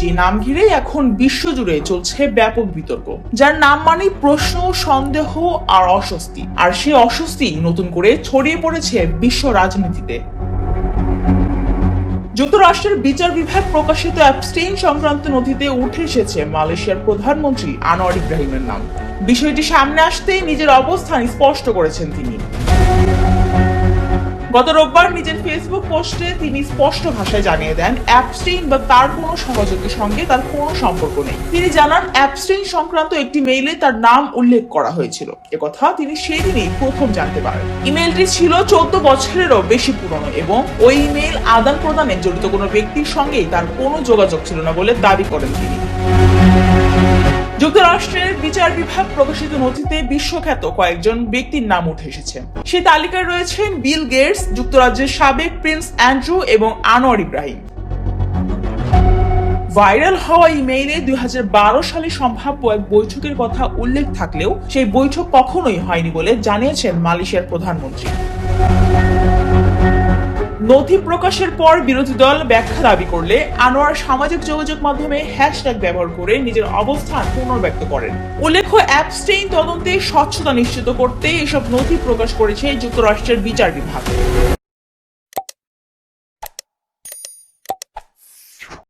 যে নাম ঘিরে এখন বিশ্বজুড়ে চলছে ব্যাপক বিতর্ক, যার নাম মানে প্রশ্ন, সন্দেহ আর অস্বস্তি। আর সে অস্বস্তি নতুন করে ছড়িয়ে পড়েছে বিশ্ব রাজনীতিতে। যুক্তরাষ্ট্রের বিচার বিভাগ প্রকাশিত অ্যাবস্টেইন সংক্রান্ত নথিতে উঠে এসেছে মালয়েশিয়ার প্রধানমন্ত্রী আনোয়ার ইব্রাহিমের নাম। বিষয়টি সামনে আসতেই নিজের অবস্থান স্পষ্ট করেছেন তিনি। গত রোববার নিজের ফেসবুক পোস্টে তিনি স্পষ্ট ভাষায় জানিয়ে দেন অ্যাপস্টেইন বা তার কোনো সহযোগীর সঙ্গে তার কোনো সম্পর্ক নেই। তিনি জানান অ্যাপস্টেইন সংক্রান্ত একটি মেইলে তার নাম উল্লেখ করা হয়েছিল। একথা তিনি সেদিনই প্রথম জানতে পারেন। ইমেলটি ছিল চোদ্দ বছরেরও বেশি পুরনো এবং ওই ইমেল আদান প্রদানে জড়িত কোনো ব্যক্তির সঙ্গেই তার কোনো যোগাযোগ ছিল না বলে দাবি করেন তিনি। যুক্তরাষ্ট্রের বিচার বিভাগ প্রকাশিত নথিতে বিশ্বখ্যাত কয়েকজন ব্যক্তির নাম উঠে এসেছে। সেই তালিকায় রয়েছেন বিল গেটস, যুক্তরাজ্যের সাবেক প্রিন্স অ্যান্ড্রু এবং আনোয়ার ইব্রাহিম। ভাইরাল হওয়া ইমেইলে দুই বারো সালে সম্ভাব্য এক বৈঠকের কথা উল্লেখ থাকলেও সেই বৈঠক কখনোই হয়নি বলে জানিয়েছেন মালয়েশিয়ার প্রধানমন্ত্রী। নথি প্রকাশের পর বিরোধী দল ব্যাখ্যা দাবি করলে আনোয়ার সামাজিক যোগাযোগ মাধ্যমে হ্যাশট্যাগ ব্যবহার করে নিজের অবস্থান পুনর্ব্যক্ত করেন। উল্লেখ্য অ্যাপস্টেইন তদন্তে স্বচ্ছতা নিশ্চিত করতে এসব নথি প্রকাশ করেছে যুক্তরাষ্ট্রের বিচার বিভাগ।